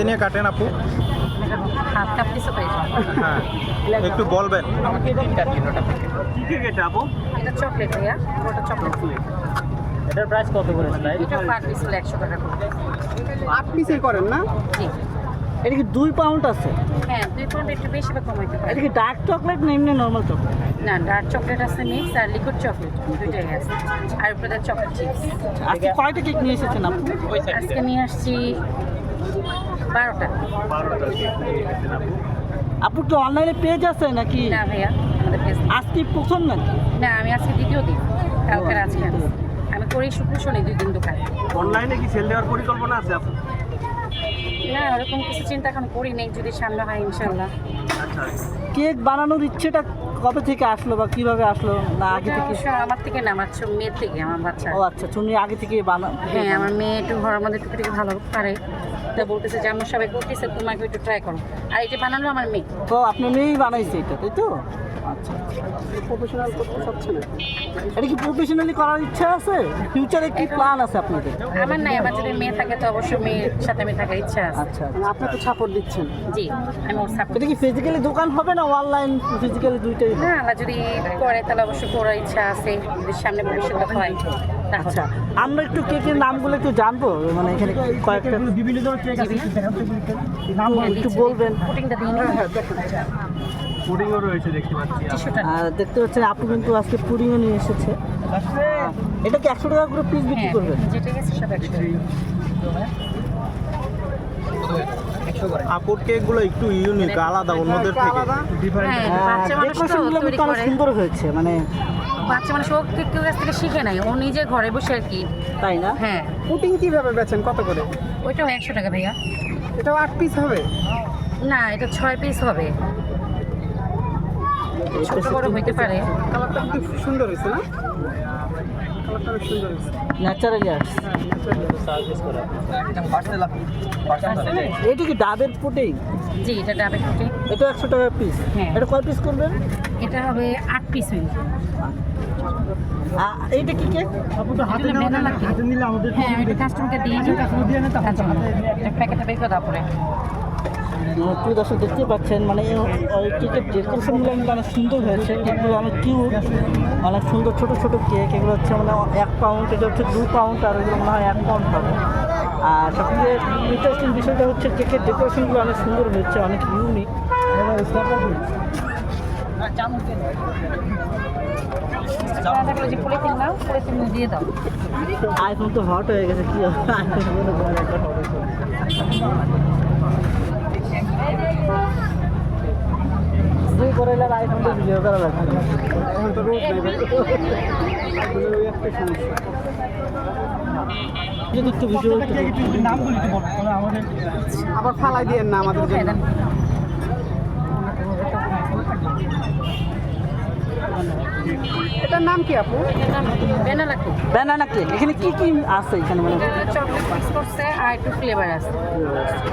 হাতে নিয়ে কাটেন আপু? হ্যাঁ একটু বলবেন। কি কেক এটা আপু? এটা চকলেট ভাইয়া ওটা চকলেট এটার প্রাইস কত করে এটা পার পিস হলো একশো টাকা করে। আট পিসের করেন না? জি। এটা কি দুই পাউন্ড আছে? হ্যাঁ দুই পাউন্ড একটু বেশি বা কম হইতে পারে। এটা কি ডার্ক চকলেট না এমনি নর্মাল চকলেট না ডার্ক চকলেট আছে মিক্স আর লিকুইড চকলেট দুইটাই আছে। আর উপরে চকলেট চিপস আজকে কয়টা কেক নিয়ে এসেছেন আপনি? আজকে নিয়ে আসছি বারোটা। আপু। আপু কি অনলাইনে পেজ আছে নাকি? না ভাইয়া আমাদের পেজ আজকে প্রথম নাকি? না আমি আজকে দ্বিতীয় দিন। কালকে আজকে করি শুক্র শনি দুই দিন দোকান অনলাইনে কি সেল দেওয়ার পরিকল্পনা আছে আপু না ওরকম কিছু চিন্তা এখন করি নেই যদি সামনে হয় ইনশাল্লাহ। আচ্ছা কেক বানানোর ইচ্ছেটা কবে থেকে আসলো বা কীভাবে আসলো? না আগে থেকে? আমার থেকে না আমার মেয়ের থেকে আমার বাচ্চা। ও আচ্ছা তুমি আগে থেকে বানা হ্যাঁ আমার মেয়ে একটু ঘরের মধ্যে টুকিটাকি ভালো পারে। তা বলতেছে যে আমরা সবাই করতেছে তোমাকে একটু ট্রাই করো। আর এটা বানালো আমার মেয়ে। তো আপনার মেয়েই বানাইছে এটা তাই তো? আচ্ছা প্রফেশনাল করতে চাচ্ছে না এটা কি প্রফেশনালি করার ইচ্ছা আছে? ফিউচারে কি প্ল্যান আছে আপনাদের? আমার নাই আমার যদি মেয়ে থাকে তো অবশ্যই মেয়ের সাথে আমি থাকার ইচ্ছা আছে। আচ্ছা আপনি তো সাপোর্ট দিচ্ছেন? জি আমি ওর সাপোর্ট এটা কি ফিজিক্যালি দোকান হবে না অনলাইন ফিজিক্যালি দুইটাই? না আল্লাহ যদি করে তাহলে অবশ্যই করার ইচ্ছা আছে। যদি সামনে ভবিষ্যতে হয় আচ্ছা আমরা একটু কেকের নামগুলো একটু জানব? মানে এখানে কয়েকটা বিভিন্ন ধরনের কেক আছে একটু- একটু বলবেন। পুটিংটা পুডিংও রয়েছে দেখতে পাচ্ছি দেখতে পাচ্ছেন আপু কিন্তু আজকে পুডিংও নিয়ে এসেছে। এটা কি একশো টাকা করে পিস বিক্রি হ্যাঁ একশো আপুর কেকগুলো একটু ইউনিক আলাদা অন্যদের থেকে। আলাদা। হ্যাঁ মানুষ সুন্দর হয়েছে মানে বাচ্চা মানুষ ও কেউ কেউ কাছ থেকে শিখে নাই ও নিজে ঘরে বসে আর কি। তাই না? হ্যাঁ। পুটিং কীভাবে বেচেন? কত করে? ওইটাও একশো টাকা ভাইয়া। এটাও আট পিস হবে? না এটা ছয় পিস হবে। ছোট বড় হইতে পারে। কালারটা কিন্তু খুব সুন্দর হয়েছে না? কালারটা সুন্দর হয়েছে। ন্যাচারালি আর্টস এটা কি ডাবের পুডিং জি এটা ডাবে ফুটে এটা একশো টাকা পিস হ্যাঁ। এটা কয় পিস করবেন? এটা হবে আট পিস হইবে এইটা কি কেক হাতে নিলে আমাদের হ্যাঁ এটা কাস্টমারকে দিয়ে দিই এটা প্যাকেটটা বের করে দাও পরে। প্রিয় দর্শক দেখতে পাচ্ছেন মানে কেকের ডেকোরেশনগুলো কিন্তু অনেক সুন্দর হয়েছে। কেকগুলো অনেক কিউট অনেক সুন্দর ছোট ছোট কেক এগুলো হচ্ছে মানে এক পাউন্ড এটা হচ্ছে দু পাউন্ড আর এগুলো মনে হয় এক পাউন্ড হবে। আর সবথেকে ইন্টারেস্টিং বিষয়টা হচ্ছে কেকের ডেকোরেশনগুলো অনেক সুন্দর হয়েছে, অনেক ইউনিক আইফোন তো হট হয়ে গেছে, কি আইফোন তো ভিডিও করা লাগবে এখন তো রোদ নেই ভাই আসলে ওই একটা সমস্যা যদি একটু ভিডিও আমাদের আবার ফালাই দিয়ে না আমাদের একটু জন্য খাই দেন। এটার নাম কি আপু? কেক ব্যানানা কেক এখানে কি কি আছে এখানে মানে? চকলেট মিক্স করছে আর একটু ফ্লেভার আছে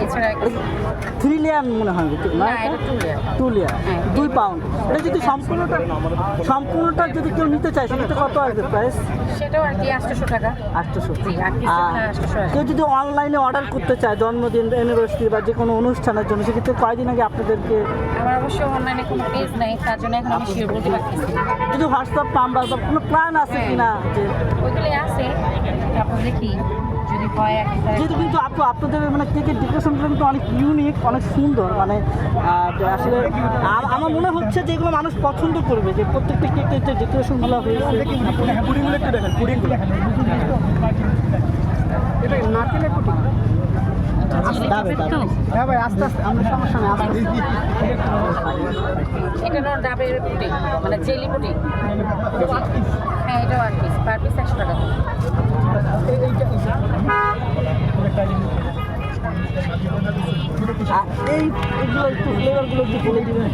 এছাড়া থ্রি লেয়ার মনে হয় না এটা? Two layer two layer. দুই পাউন্ড এটা যদি সম্পূর্ণটা সম্পূর্ণটা যদি কেউ নিতে চায় সেক্ষেত্রে কত আসবে প্রাইস সেটাও আর কি আটশোশো টাকা আটশোশো আটশো কেউ যদি অনলাইনে অর্ডার করতে চায় জন্মদিন অ্যানিভার্সারি বা যে কোনো অনুষ্ঠানের জন্য সেক্ষেত্রে কয়দিন আগে আপনাদেরকে আমার অবশ্য অনলাইনে কোনো পেজ নেই তার জন্য এখন আমি শিওর বলতে পারতেছি যদি হোয়াটসঅ্যাপ নাম্বার বা কোনো প্ল্যান আছে কিনা যে ওইগুলি আছে। তারপর দেখি যদি হয় যেহেতু কিন্তু আপু আপনাদের মানে কেকের ডেকোরেশনগুলো কিন্তু অনেক ইউনিক অনেক সুন্দর মানে আসলে আমার মনে হচ্ছে যে এগুলো মানুষ পছন্দ করবে যে প্রত্যেকটা কেকের যে ডেকোরেশনগুলো হয়েছে। এটা পুটিং। হ্যাঁ ভাই আস্তে আস্তে আমরা সমস্যা নেই আস্তে আস্তে। এটা হলো ডাবের পুডিং মানে জেলি পুডিং হ্যাঁ এটাও আর পিস পার পিস একশো টাকা। এই এগুলো একটু ফ্লেভারগুলো একটু বলে দিবেন।